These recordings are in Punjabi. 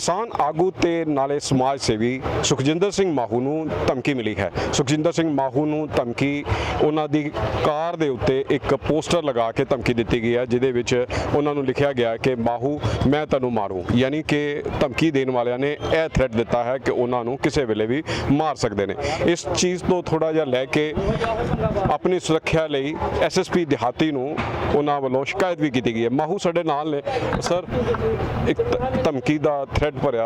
600 ਕਿਸਾਨ ਆਗੂ ਤੇ ਨਾਲੇ ਸਮਾਜ ਸੇਵੀ ਸੁਖਜਿੰਦਰ ਸਿੰਘ ਮਾਹੂ ਨੂੰ ਧਮਕੀ ਮਿਲੀ ਹੈ। ਸੁਖਜਿੰਦਰ ਸਿੰਘ ਮਾਹੂ ਨੂੰ ਧਮਕੀ, ਉਹਨਾਂ ਦੀ ਕਾਰ ਦੇ ਉੱਤੇ ਇੱਕ ਪੋਸਟਰ ਲਗਾ ਕੇ ਧਮਕੀ ਦਿੱਤੀ ਗਈ ਹੈ, ਜਿਹਦੇ ਵਿੱਚ ਉਹਨਾਂ ਨੂੰ ਲਿਖਿਆ ਗਿਆ ਕਿ ਮਾਹੂ, ਮੈਂ ਤੈਨੂੰ ਮਾਰੂ। ਯਾਨੀ ਕਿ ਧਮਕੀ ਦੇਣ ਵਾਲਿਆਂ ਨੇ ਇਹ ਥ੍ਰੈਟ ਦਿੱਤਾ ਹੈ ਕਿ ਉਹਨਾਂ ਨੂੰ ਕਿਸੇ ਵੇਲੇ ਵੀ ਮਾਰ ਸਕਦੇ ਨੇ। ਇਸ ਚੀਜ਼ ਤੋਂ ਥੋੜਾ ਜਿਹਾ ਲੈ ਕੇ ਆਪਣੀ ਸੁਰੱਖਿਆ ਲਈ ਐਸਐਸਪੀ ਦਿਹਾਤੀ ਨੂੰ ਉਹਨਾਂ ਵੱਲੋਂ ਸ਼ਿਕਾਇਤ ਵੀ ਕੀਤੀ ਗਈ ਹੈ। ਮਾਹੂ ਸਾਡੇ ਨਾਲ ਨੇ। ਸਰ, ਇੱਕ ਧਮਕੀ ਦਾ ਥ੍ਰੈਡ ਭਰਿਆ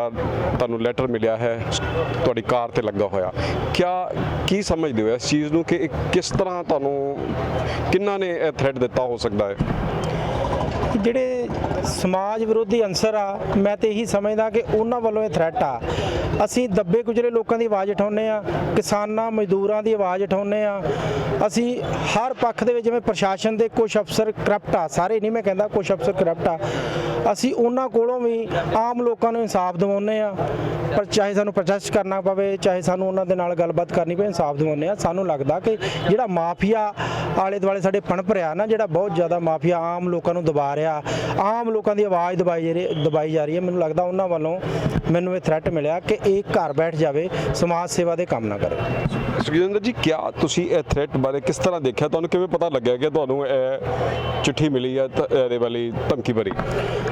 ਤੁਹਾਨੂੰ ਲੈਟਰ ਮਿਲਿਆ ਹੈ, ਤੁਹਾਡੀ ਕਾਰ ਤੇ ਲੱਗਾ ਹੋਇਆ। ਕਿਆ, ਕੀ ਸਮਝਦੇ ਹੋ ਇਸ ਚੀਜ਼ ਨੂੰ ਕਿ ਕਿਸ ਤਰ੍ਹਾਂ ਤੁਹਾਨੂੰ, ਕਿੰਨਾ ਨੇ ਇਹ ਥ੍ਰੈਡ ਦਿੱਤਾ ਹੋ ਸਕਦਾ ਹੈ? ਜਿਹੜੇ ਸਮਾਜ ਵਿਰੋਧੀ ਅੰਸਰ ਆ, ਮੈਂ ਤੇ ਇਹੀ ਸਮਝਦਾ ਕਿ ਉਹਨਾਂ ਵੱਲੋਂ ਇਹ ਥ੍ਰੈਟ ਆ। ਅਸੀਂ ਦੱਬੇ ਗੁਜ਼ਰੇ ਲੋਕਾਂ ਦੀ ਆਵਾਜ਼ ਉਠਾਉਂਦੇ ਆ, ਕਿਸਾਨਾਂ, ਮਜ਼ਦੂਰਾਂ ਦੀ ਆਵਾਜ਼ ਉਠਾਉਂਦੇ ਆ। ਅਸੀਂ ਹਰ ਪੱਖ ਦੇ ਵਿੱਚ ਜਿਵੇਂ ਪ੍ਰਸ਼ਾਸਨ ਦੇ ਕੁਝ ਅਫਸਰ ਕਰਪਟ ਆ, ਸਾਰੇ ਨਹੀਂ ਮੈਂ ਕਹਿੰਦਾ ਕੁਝ ਅਫਸਰ ਕਰਪਟ ਆ। ਅਸੀਂ ਉਹਨਾਂ ਕੋਲੋਂ ਵੀ ਆਮ ਲੋਕਾਂ ਨੂੰ ਇਨਸਾਫ ਦਿਵਾਉਂਦੇ ਆ ਪਰ ਚਾਹੇ ਸਾਨੂੰ ਪ੍ਰੋਟੈਸਟ ਕਰਨਾ ਪਵੇ, ਚਾਹੇ ਸਾਨੂੰ ਉਹਨਾਂ ਦੇ ਨਾਲ ਗੱਲਬਾਤ ਕਰਨੀ ਪਵੇ, ਇਨਸਾਫ ਦਿਵਾਉਂਦੇ ਆ ਸਾਨੂੰ ਲੱਗਦਾ ਕਿ ਜਿਹੜਾ ਮਾਫੀਆ ਆਲੇ ਦੁਆਲੇ ਸਾਡੇ ਪਣਪ ਰਿਹਾ ਨਾ, ਜਿਹੜਾ ਬਹੁਤ ਜ਼ਿਆਦਾ ਮਾਫੀਆ ਆਮ ਲੋਕਾਂ ਨੂੰ ਦਬਾ ਰਿਹਾ, ਆਮ ਲੋਕਾਂ ਦੀ ਆਵਾਜ਼ ਦਬਾਈ ਜਾ ਦਬਾਈ ਜਾ ਰਹੀ ਹੈ। ਮੈਨੂੰ ਲੱਗਦਾ ਉਹਨਾਂ ਵੱਲੋਂ ਮੈਨੂੰ ਇਹ ਥ੍ਰੈਟ ਮਿਲਿਆ ਕਿ ਇਹ ਘਰ ਬੈਠ ਜਾਵੇ, ਸਮਾਜ ਸੇਵਾ ਦੇ ਕੰਮ ਨਾ ਕਰੇ। ਸੁਖਜਿੰਦਰ ਜੀ ਕਿਆ ਤੁਸੀਂ ਇਹ ਥ੍ਰੈਟ ਬਾਰੇ ਕਿਸ ਤਰ੍ਹਾਂ ਦੇਖਿਆ? ਤੁਹਾਨੂੰ ਕਿਵੇਂ ਪਤਾ ਲੱਗਿਆ ਕਿ ਤੁਹਾਨੂੰ ਇਹ ਚਿੱਠੀ ਮਿਲੀ ਹੈ ਤ- ਇਹਦੇ ਵਾਲੀ ਧਮਕੀ ਭਰੀ?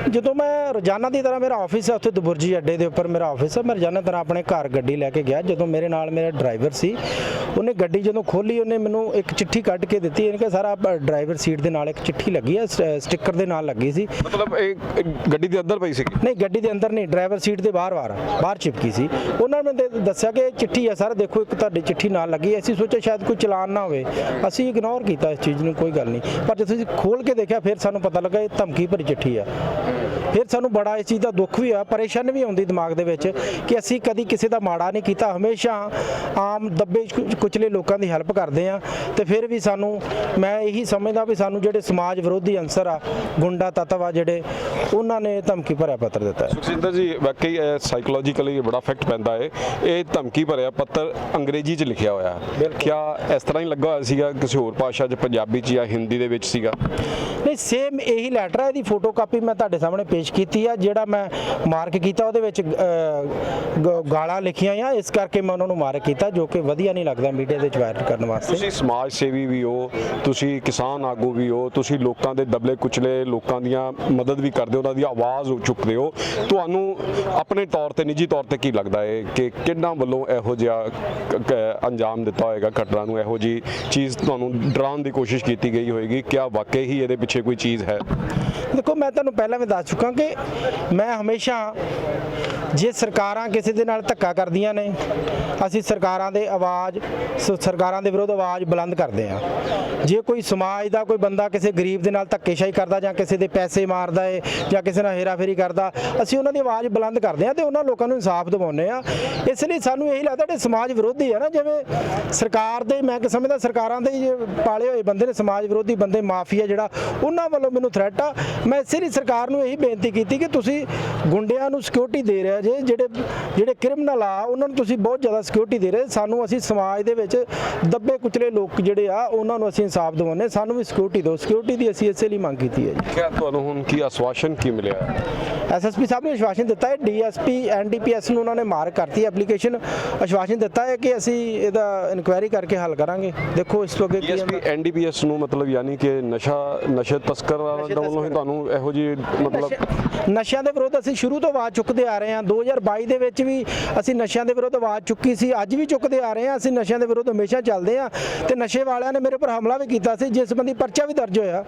ਜਦੋਂ ਮੈਂ ਰੋਜ਼ਾਨਾ ਦੀ ਤਰ੍ਹਾਂ ਮੇਰਾ ਆਫਿਸ ਹੈ ਉੱਥੇ ਦਬੁਰਜੀ ਅੱਡੇ ਦੇ ਉੱਪਰ ਮੇਰਾ ਆਫਿਸ ਹੈ। ਮੈਂ ਰੋਜ਼ਾਨਾ ਤਰ੍ਹਾਂ ਆਪਣੇ ਘਰ ਗੱਡੀ ਲੈ ਕੇ ਗਿਆ। ਜਦੋਂ ਮੇਰੇ ਨਾਲ ਮੇਰਾ ਡਰਾਈਵਰ ਸੀ ਉਹਨੇ ਗੱਡੀ ਜਦੋਂ ਖੋਲੀ ਉਹਨੇ ਮੈਨੂੰ ਇੱਕ ਚਿੱਠੀ ਕੱਢ ਕੇ ਦਿੱਤੀ। ਇਹਨੇ ਕਿਹਾ ਸਾਰਾ ਡਰਾਈਵਰ ਸੀਟ ਦੇ ਨਾਲ ਇੱਕ ਚਿੱਠੀ ਲੱਗੀ ਹੈ ਸ- ਸਟicker ਦੇ ਨਾਲ ਲੱਗੀ ਸੀ। ਮਤਲਬ ਇਹ ਗੱਡੀ ਦੇ ਅੰਦਰ ਪਈ ਸੀਗੀ? ਨਹੀਂ ਗੱਡੀ ਦੇ ਅੰਦਰ ਨਹੀਂ ਡਰਾਈਵਰ ਸੀਟ ਦੇ ਬਾਹਰ ਬਾਹਰ ਬਾਹਰ ਚਿਪਕੀ ਸੀ। ਉਹਨਾਂ ਨੇ ਦੱਸਿਆ ਕਿ ਚਿੱਠੀ ਹੈ। ਸਰ ਦੇਖੋ ਇੱਕ ਤੁਹਾਡੀ ਚਿੱਠੀ ਨਾਲ ਲੱਗੀ। ਅਸੀਂ ਸੋਚਿਆ ਸ਼ਾਇਦ ਕੋਈ ਚਲਾਨ ਨਾ ਹੋਵੇ। ਅਸੀਂ ਇਗਨੋਰ ਕੀਤਾ ਇਸ ਚੀਜ਼ ਨੂੰ, ਕੋਈ ਗੱਲ ਨਹੀਂ। ਪਰ ਜਦੋਂ ਅਸੀਂ ਖੋਲ ਕੇ ਦੇਖਿਆ, ਫਿਰ ਸਾਨੂੰ ਪਤਾ ਲੱਗਾ ਇਹ ਧਮਕੀ ਭਰੀ ਚਿੱਠੀ ਆ। ਫਿਰ ਸਾਨੂੰ ਬੜਾ ਇਸ ਚੀਜ਼ ਦਾ ਦੁੱਖ ਵੀ ਆ ਪਰੇਸ਼ਾਨੀ ਵੀ ਆਉਂਦੀ ਦਿਮਾਗ ਦੇ ਵਿੱਚ ਕਿ ਅਸੀਂ ਕਦੀ ਕਿਸੇ ਦਾ ਮਾੜਾ ਨਹੀਂ ਕੀਤਾ। ਹਮੇਸ਼ਾ ਆਮ ਦੱਬੇ ਕੁਚਲੇ ਲੋਕਾਂ ਦੀ ਹੈਲਪ ਕਰਦੇ ਆ ਤੇ ਫਿਰ ਵੀ ਸਾਨੂੰ, ਮੈਂ ਇਹੀ ਸਮਝਦਾ ਵੀ ਸਾਨੂੰ ਜਿਹੜੇ ਸਮਾਜ ਵਿਰੋਧੀ ਅੰਸਰ ਆ, ਗੁੰਡਾ ਤੱਤਵ ਆ ਜਿਹੜੇ, ਉਹਨਾਂ ਨੇ ਧਮਕੀ ਭਰਿਆ ਪੱਤਰ ਦਿੱਤਾ ਹੈ। ਸੁਖਜਿੰਦਰ ਜੀ, ਵਾਕਈ ਸਾਈਕੋਲੋਜੀਕਲੀ ਬੜਾ ਇਫੈਕਟ ਪੈਂਦਾ ਹੈ ਇਹ ਧਮਕੀ ਭਰਿਆ ਪੱਤਰ ਅੰਗਰੇਜ਼ੀ 'ਚ ਲਿਖਿਆ ਹੋਇਆ। ਕਿਆ ਇਸ ਤਰ੍ਹਾਂ ਹੀ ਲੱਗਾ ਹੋਇਆ ਸੀਗਾ ਕਿਸੇ ਹੋਰ ਭਾਸ਼ਾ 'ਚ ਪੰਜਾਬੀ 'ਚ ਜਾਂ ਹਿੰਦੀ ਦੇ ਵਿੱਚ ਸੀਗਾ? ਨਹੀਂ ਸੇਮ ਇਹੀ ਲੈਟਰ ਹੈ ਇਹਦੀ ਫੋਟੋ ਕਾਪੀ ਮੈਂ ਤੁਹਾਡੇ ਸਾਹਮਣੇ ਪੇਸ਼ ਕੀਤੀ ਆ ਜਿਹੜਾ ਮੈਂ ਮਾਰਕ ਕੀਤਾ ਉਹਦੇ ਵਿੱਚ ਗਾਲਾਂ ਲਿਖੀਆਂ ਆ ਇਸ ਕਰਕੇ ਮੈਂ ਉਹਨਾਂ ਨੂੰ ਮਾਰਕ ਕੀਤਾ ਜੋ ਕਿ ਵਧੀਆ ਨਹੀਂ ਲੱਗਦਾ ਮੀਡੀਆ ਦੇ ਵਿੱਚ ਵਾਇਰਲ ਕਰਨ ਵਾਸਤੇ। ਤੁਸੀਂ ਸਮਾਜ ਸੇਵੀ ਵੀ ਹੋ ਤੁਸੀਂ ਕਿਸਾਨ ਆਗੂ ਵੀ ਹੋ ਤੁਸੀਂ ਲੋਕਾਂ ਦੇ ਦਬਲੇ ਕੁਚਲੇ ਲੋਕਾਂ ਦੀਆਂ ਮਦਦ ਵੀ ਕਰਦੇ ਹੋ ਉਹਨਾਂ ਦੀ ਆਵਾਜ਼ ਚੁੱਕਦੇ ਹੋ। ਤੁਹਾਨੂੰ ਆਪਣੇ ਤੌਰ ਤੇ ਨਿੱਜੀ ਤੌਰ ਤੇ ਕੀ ਲੱਗਦਾ ਹੈ ਕਿ ਕਿਹਨਾਂ ਵੱਲੋਂ ਇਹੋ ਜਿਹਾ ਅੰਜਾਮ ਦਿੱਤਾ ਹੋਏਗਾ ਘਟਨਾ ਨੂੰ, ਇਹੋ ਜੀ ਚੀਜ਼ ਤੁਹਾਨੂੰ ਡਰਾਉਣ ਦੀ ਕੋਸ਼ਿਸ਼ ਕੀਤੀ ਗਈ ਹੋਏਗੀ। ਕਿਆ ਵਾਕਈ ਹੀ ਇਹਦੇ ਪਿੱਛੇ ਕੋਈ ਚੀਜ਼ ਹੈ? ਦੇਖੋ, ਮੈਂ ਤੁਹਾਨੂੰ ਪਹਿਲਾਂ ਵੀ ਦੱਸ ਚੁੱਕਾ ਕਿ ਮੈਂ ਹਮੇਸ਼ਾ ਜੇ ਸਰਕਾਰਾਂ ਕਿਸੇ ਦੇ ਨਾਲ ਧੱਕਾ ਕਰਦੀਆਂ ਨੇ, ਅਸੀਂ ਸਰਕਾਰਾਂ ਦੇ ਆਵਾਜ਼ ਸਰਕਾਰਾਂ ਦੇ ਵਿਰੁੱਧ ਆਵਾਜ਼ ਬੁਲੰਦ ਕਰਦੇ ਆ ਜੇ ਕੋਈ ਸਮਾਜ ਦਾ ਕੋਈ ਬੰਦਾ ਕਿਸੇ ਗਰੀਬ ਦੇ ਨਾਲ ਧੱਕੇਸ਼ਾਹੀ ਕਰਦਾ ਜਾਂ ਕਿਸੇ ਦੇ ਪੈਸੇ ਮਾਰਦਾ ਏ ਜਾਂ ਕਿਸੇ ਨਾਲ ਹੇਰਾਫੇਰੀ ਕਰਦਾ, ਅਸੀਂ ਉਹਨਾਂ ਦੀ ਆਵਾਜ਼ ਬੁਲੰਦ ਕਰਦੇ ਆ ਤੇ ਉਹਨਾਂ ਲੋਕਾਂ ਨੂੰ ਇਨਸਾਫ ਦਿਵਾਉਂਦੇ ਆ ਇਸ ਲਈ ਸਾਨੂੰ ਇਹੀ ਲੱਗਦਾ ਕਿ ਸਮਾਜ ਵਿਰੋਧੀ ਆ ਨਾ, ਜਿਵੇਂ ਸਰਕਾਰ ਦੇ, ਮੈਂ ਕਿ ਸਮਝਦਾ ਸਰਕਾਰਾਂ ਦੇ ਹੀ ਪਾਲੇ ਹੋਏ ਬੰਦੇ ਨੇ, ਸਮਾਜ ਵਿਰੋਧੀ ਬੰਦੇ, ਮਾਫੀਆ ਜਿਹੜਾ, ਉਹਨਾਂ ਵੱਲੋਂ ਮੈਨੂੰ ਥ੍ਰੈਟ ਆ। ਮੈਂ ਲਈ ਸਰਕਾਰ ਨੂੰ ਇਹੀ ਬੇਨਤੀ ਕੀਤੀ ਕਿ ਤੁਸੀਂ ਗੁੰਡਿਆਂ ਨੂੰ ਸਿਕਿਉਰਿਟੀ ਦੇ ਰਹੇ ਜੇ ਜਿਹੜੇ ਜਿਹੜੇ ਕ੍ਰਿਮੀਨਲ ਆ ਉਹਨਾਂ ਨੂੰ ਤੁਸੀਂ ਬਹੁਤ ਜ਼ਿਆਦਾ ਸਿਕਿਉਰਿਟੀ ਦੇ ਰਹੇ। ਸਾਨੂੰ ਅਸੀਂ ਸਮਾਜ ਦੇ ਵਿੱਚ ਦੱਬੇ ਕੁਚਲੇ ਲੋਕ ਜਿਹੜੇ ਆ ਉਹਨਾਂ ਨੂੰ ਅਸੀਂ ਇਨਸਾਫ ਦਿਵਾਉਂਦੇ ਸਾਨੂੰ ਵੀ ਸਿਕਿਉਰਿਟੀ ਦਿਓ। ਸਿਕਿਉਰਿਟੀ ਦੀ ਅਸੀਂ ਇਸੇ ਲਈ ਮੰਗ ਕੀਤੀ ਹੈ ਜੀ। ਕਿਆ ਤੁਹਾਨੂੰ ਹੁਣ ਕੀ ਆਸ਼ਵਾਸਨ ਕੀ ਮਿਲਿਆ? ਐਸਐਸਪੀ ਸਾਹਿਬ ਨੇ ਆਸ਼ਵਾਸਨ ਦਿੱਤਾ ਹੈ। ਡੀਐਸਪੀ ਐਨਡੀਪੀਐਸ ਨੂੰ ਉਹਨਾਂ ਨੇ ਮਾਰਕ ਕਰਤੀ ਐਪਲੀਕੇਸ਼ਨ। ਆਸ਼ਵਾਸਨ ਦਿੱਤਾ ਹੈ ਕਿ ਅਸੀਂ ਇਹਦਾ ਇਨਕੁਆਇਰੀ ਕਰਕੇ ਹੱਲ ਕਰਾਂਗੇ। ਦੇਖੋ ਇਸ ਤੋਂ ਅੱਗੇ ਕੀ ਐਨਡੀਪੀਐਸ ਨੂੰ ਮਤਲਬ ਯਾਨੀ ਕਿ ਨਸ਼ਾ ਨਸ਼ੇ ਤਸਕਰ ਨਸ਼ੇ ਵੱਲੋਂ ਹੀ ਤਸਕਰ। ਤੁਹਾਨੂੰ ਇਹੋ ਜੀ ਮਤਲਬ ਨਸ਼ੇ- ਨਸ਼ਿਆਂ ਦੇ ਵਿਰੁੱਧ ਅਸੀਂ ਸ਼ੁਰੂ ਤੋਂ ਆਵਾਜ਼ ਚੁੱਕਦੇ ਆ ਰਹੇ ਹਾਂ। 2022 ਦੇ ਵਿੱਚ ਵੀ ਅਸੀਂ ਨਸ਼ਿਆਂ ਦੇ ਵਿਰੁੱਧ ਆਵਾਜ਼ ਚੁੱਕੀ ਸੀ। ਅੱਜ ਵੀ ਚੁੱਕਦੇ ਆ ਰਹੇ ਹਾਂ। ਅਸੀਂ ਨਸ਼ਿਆਂ ਦੇ ਵਿਰੁੱਧ ਹਮੇਸ਼ਾ ਚੱਲਦੇ ਹਾਂ। ਤੇ ਨਸ਼ੇ ਵਾਲਿਆਂ ਨੇ ਮੇਰੇ ਉੱਪਰ ਹਮਲਾ ਵੀ ਕੀਤਾ ਸੀ। ਜਿਸ ਸੰਬੰਧੀ ਪਰਚਾ ਵੀ ਦਰਜ ਹੋਇਆ।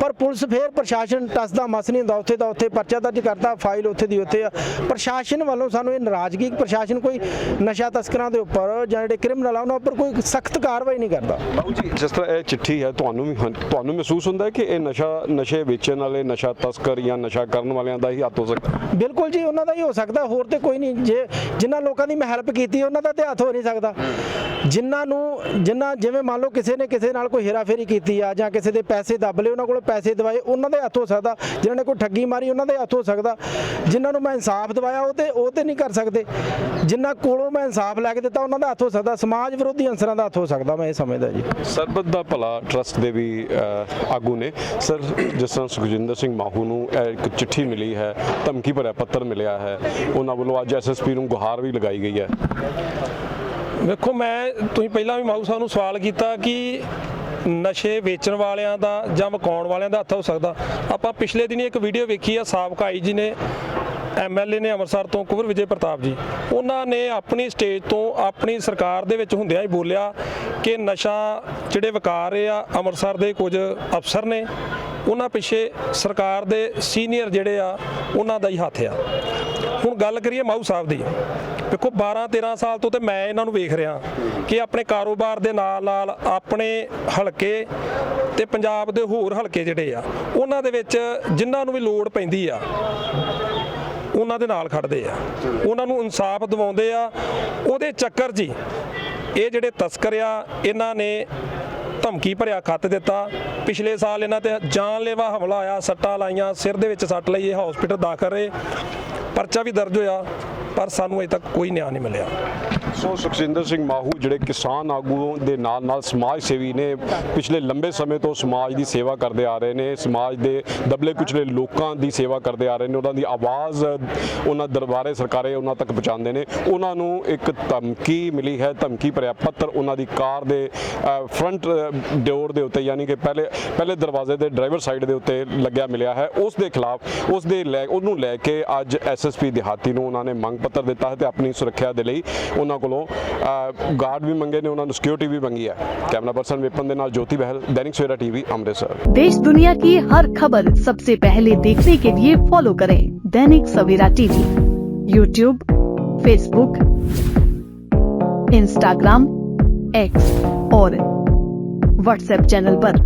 ਪਰ ਪੁਲਿਸ ਫੇਰ ਪ੍ਰਸ਼ਾਸਨ ਟਸਦਾ ਮਸ ਨਹੀਂ ਹੁੰਦਾ। ਉੱਥੇ ਦਾ ਉੱਥੇ ਪਰਚਾ ਦਰਜ ਕਰਦਾ। ਫਾਈਲ ਉੱਥੇ ਦੀ ਉੱਥੇ ਆ। ਪ੍ਰਸ਼ਾਸਨ ਵੱਲੋਂ ਸਾਨੂੰ ਇਹ ਨਾਰਾਜ਼ਗੀ ਕਿ ਪ੍ਰਸ਼ਾਸਨ ਕੋਈ ਨਸ਼ਾ ਤਸਕਰਾਂ ਦੇ ਉੱਪਰ ਜਾਂ ਜਿਹੜੇ ਕ੍ਰਿਮੀਨਲ ਆ ਉਹਨਾਂ ਉੱਪਰ ਕੋਈ ਸਖਤ ਕਾਰਵਾਈ ਨਹੀਂ ਕਰਦਾ। ਬਾਬੂ ਜੀ ਜਿਸ ਤਰ੍ਹਾਂ ਇਹ ਚਿੱਠੀ ਹੈ ਤੁਹਾਨੂੰ ਵੀ ਹੁਣ- ਤੁਹਾਨੂੰ ਮਹਿਸੂਸ ਹੁੰਦਾ ਹੈ ਕਿ ਇਹ ਨਸ਼ਾ ਨਸ਼ੇ ਵੇਚਣ ਵਾਲੇ, ਨਸ਼ਾ ਤਸਕਰ ਜਾਂ ਨਸ਼ਾ ਕਰਨ ਵਾਲਿਆਂ ਦਾ ਹੀ ਹੱਥ ਹੋ ਸਕਦਾ। ਬਿਲਕੁਲ ਜੀ, ਉਹਨਾਂ ਦਾ ਹੀ ਹੋ ਸਕਦਾ, ਹੋਰ ਤੇ ਕੋਈ ਨਹੀਂ। ਜੇ ਜਿਨ੍ਹਾਂ ਲੋਕਾਂ ਦੀ ਮੈਂ ਹੈਲਪ ਕੀਤੀ, ਉਹਨਾਂ ਦਾ ਤੇ ਹੱਥ ਹੋ ਨਹੀਂ ਸਕਦਾ। ਜਿਨ੍ਹਾਂ ਨੂੰ, ਜਿਨ੍ਹਾਂ ਜਿਵੇਂ ਮੰਨ ਲਓ ਕਿਸੇ ਨੇ ਕਿਸੇ ਨਾਲ ਕੋਈ ਹੇਰਾਫੇਰੀ ਕੀਤੀ ਆ ਜਾਂ ਕਿਸੇ ਦੇ ਪੈਸੇ ਦੱਬ ਲਏ, ਉਹਨਾਂ ਕੋਲ ਪੈਸੇ ਦਵਾਏ, ਉਹਨਾਂ ਦੇ ਹੱਥ ਹੋ ਸਕਦਾ, ਜਿਨ੍ਹਾਂ ਨੇ ਕੋਈ ਠੱਗੀ ਮਾਰੀ, ਉਹਨਾਂ ਦੇ ਹੱਥ ਹੋ ਸਕਦਾ। ਜਿਨ੍ਹਾਂ ਨੂੰ ਮੈਂ ਇਨਸਾਫ ਦਵਾਇਆ, ਉਹ ਤੇ ਉਹ ਤੇ ਨਹੀਂ ਕਰ ਸਕਦੇ। ਜਿਨ੍ਹਾਂ ਕੋਲੋਂ ਮੈਂ ਇਨਸਾਫ ਲੈ ਕੇ ਦਿੱਤਾ, ਉਹਨਾਂ ਦਾ ਹੱਥ ਹੋ ਸਕਦਾ। ਸਮਾਜ ਵਿਰੋਧੀ ਅੰਸਰਾਂ ਦਾ ਹੱਥ ਹੋ ਸਕਦਾ, ਮੈਂ ਇਹ ਸਮਝਦਾ ਜੀ। ਸਰਬਤ ਦਾ ਭਲਾ ਟਰਸਟ ਦੇ ਵੀ ਆਗੂ ਨੇ। ਸਰ, ਜਿਸ ਤਰ੍ਹਾਂ ਸੁਖਜਿੰਦਰ ਸਿੰਘ ਮਾਹੂ ਨੂੰ ਇੱਕ ਚਿੱਠੀ ਮਿਲੀ ਹੈ, ਧਮਕੀ ਭਰਿਆ ਪੱਤਰ ਮਿਲਿਆ ਹੈ, ਉਹਨਾਂ ਵੱਲੋਂ ਅੱਜ ਐਸਐਸਪੀ ਨੂੰ ਗੁਹਾਰ ਵੀ ਲਗਾਈ ਗਈ ਹੈ। ਵੇਖੋ, ਮੈਂ ਤੁਸੀਂ ਪਹਿਲਾਂ ਵੀ ਮਾਊ ਸਾਹਿਬ ਨੂੰ ਸਵਾਲ ਕੀਤਾ ਕਿ ਨਸ਼ੇ ਵੇਚਣ ਵਾਲਿਆਂ ਦਾ ਜਾਂ ਵਿਕਾਉਣ ਵਾਲਿਆਂ ਦਾ ਹੱਥ ਹੋ ਸਕਦਾ। ਆਪਾਂ ਪਿਛਲੇ ਦਿਨੀ ਇੱਕ ਵੀਡੀਓ ਵੇਖੀ ਆ, ਸਾਬਕਾ ਆਈ ਜੀ ਨੇ ਐਮਐਲਏ ਨੇ ਅੰਮ੍ਰਿਤਸਰ ਤੋਂ ਕੁਵਰ ਵਿਜੇ ਪ੍ਰਤਾਪ ਜੀ। ਉਹਨਾਂ ਨੇ ਆਪਣੀ ਸਟੇਜ ਤੋਂ ਆਪਣੀ ਸਰਕਾਰ ਦੇ ਵਿੱਚ ਹੁੰਦਿਆਂ ਹੀ ਬੋਲਿਆ ਕਿ ਨਸ਼ਾ ਜਿਹੜੇ ਵਿਕਾਰ ਰਹੇ ਆ, ਅੰਮ੍ਰਿਤਸਰ ਦੇ ਕੁਝ ਅਫਸਰ ਨੇ, ਉਹਨਾਂ ਪਿੱਛੇ ਸਰਕਾਰ ਦੇ ਸੀਨੀਅਰ ਜਿਹੜੇ ਆ, ਉਹਨਾਂ ਦਾ ਹੀ ਹੱਥ ਆ। ਹੁਣ ਗੱਲ ਕਰੀਏ ਮਾਊ ਸਾਹਿਬ ਦੀ। ਦੇਖੋ 12 13 ਸਾਲ ਤੋਂ ਤੇ ਮੈਂ ਇਹਨਾਂ ਨੂੰ ਵੇਖ ਰਿਹਾ ਕਿ ਆਪਣੇ ਕਾਰੋਬਾਰ ਦੇ ਨਾਲ ਨਾਲ ਆਪਣੇ ਹਲਕੇ ਤੇ ਪੰਜਾਬ ਦੇ ਹੋਰ ਹਲਕੇ ਜਿਹੜੇ ਆ, ਉਹਨਾਂ ਦੇ ਵਿੱਚ ਜਿਨ੍ਹਾਂ ਨੂੰ ਵੀ ਲੋੜ ਪੈਂਦੀ ਆ, ਉਹਨਾਂ ਦੇ ਨਾਲ ਖੜਦੇ ਆ। ਉਹਨਾਂ ਨੂੰ ਇਨਸਾਫ ਦਿਵਾਉਂਦੇ ਆ। ਉਹਦੇ ਚੱਕਰ 'ਚ ਇਹ ਜਿਹੜੇ ਤਸਕਰ ਆ, ਇਹਨਾਂ ਨੇ ਧਮਕੀ ਭਰਿਆ, ਖੱਤ ਦਿੱਤਾ। ਪਿਛਲੇ ਸਾਲ ਇਹਨਾਂ ਤੇ ਜਾਨਲੇਵਾ ਹਮਲਾ ਆਇਆ, ਸੱਟਾਂ ਲਾਈਆਂ, ਸਿਰ ਦੇ ਵਿੱਚ ਸੱਟ ਲਈ, ਇਹ ਹਸਪੀਟਲ ਦਾਖਲ ਰਹੇ। ਪਰਚਾ ਵੀ ਦਰਜ ਹੋਇਆ। ਪਰ ਸਾਨੂੰ ਅਜੇ ਤੱਕ ਕੋਈ ਨਿਆਂ ਨਹੀਂ ਮਿਲਿਆ। ਸੋ ਸੁਖਜਿੰਦਰ ਸਿੰਘ ਮਾਹੂ ਜਿਹੜੇ ਕਿਸਾਨ ਆਗੂ ਦੇ ਨਾਲ ਨਾਲ ਸਮਾਜ ਸੇਵੀ ਨੇ ਪਿਛਲੇ ਲੰਬੇ ਸਮੇਂ ਤੋਂ ਸਮਾਜ ਦੀ ਸੇਵਾ ਕਰਦੇ ਆ ਰਹੇ ਨੇ, ਸਮਾਜ ਦੇ ਦਬਲੇ ਕੁਚਲੇ ਲੋਕਾਂ ਦੀ ਸੇਵਾ ਕਰਦੇ ਆ ਰਹੇ ਨੇ, ਉਹਨਾਂ ਦੀ ਆਵਾਜ਼ ਉਹਨਾਂ ਦਰਬਾਰੇ ਸਰਕਾਰੇ ਉਹਨਾਂ ਤੱਕ ਪਹੁੰਚਾਉਂਦੇ ਨੇ। ਉਹਨਾਂ ਨੂੰ ਇੱਕ ਧਮਕੀ ਮਿਲੀ ਹੈ, ਧਮਕੀ ਭਰਿਆ ਪੱਤਰ ਉਹਨਾਂ ਦੀ ਕਾਰ ਦੇ ਫਰੰਟ ਡੋਰ ਦੇ ਉੱਤੇ, ਯਾਨੀ ਕਿ ਪਹਿਲੇ ਪਹਿਲੇ ਦਰਵਾਜ਼ੇ ਦੇ ਡਰਾਈਵਰ ਸਾਈਡ ਦੇ ਉੱਤੇ ਲੱਗਿਆ ਮਿਲਿਆ ਹੈ। ਉਸ ਦੇ ਖਿਲਾਫ, ਉਸ ਦੇ ਲੈ, ਉਹਨੂੰ ਲੈ ਕੇ ਅੱਜ ਐਸਐਸਪੀ ਦਿਹਾਤੀ ਨੂੰ ਉਹਨਾਂ ਨੇ ਮੰਗ ਪੱਤਰ ਦਿੱਤਾ ਹੈ ਤੇ ਆਪਣੀ ਸੁਰੱਖਿਆ ਦੇ ਲਈ ਉਹਨਾਂ ਕੋਲੋਂ ਗਾਰਡ ਵੀ ਮੰਗੇ ਨੇ ਉਹਨਾਂ ਨੂੰ ਸਿਕਿਉਰਿਟੀ ਵੀ ਮੰਗੀ ਹੈ ਕੈਮਰਾ ਪਰਸਨ ਵਿਪਨ ਦੇ ਨਾਲ ਜੋਤੀ ਬਹਿਲ ਦੈਨਿਕ ਸਵੇਰਾ ਟੀਵੀ ਅੰਮ੍ਰਿਤਸਰ देश दुनिया की हर खबर सबसे पहले देखने के लिए फॉलो करें Dainik Savera TV YouTube Facebook Instagram X और व्हाट्सएप चैनल पर।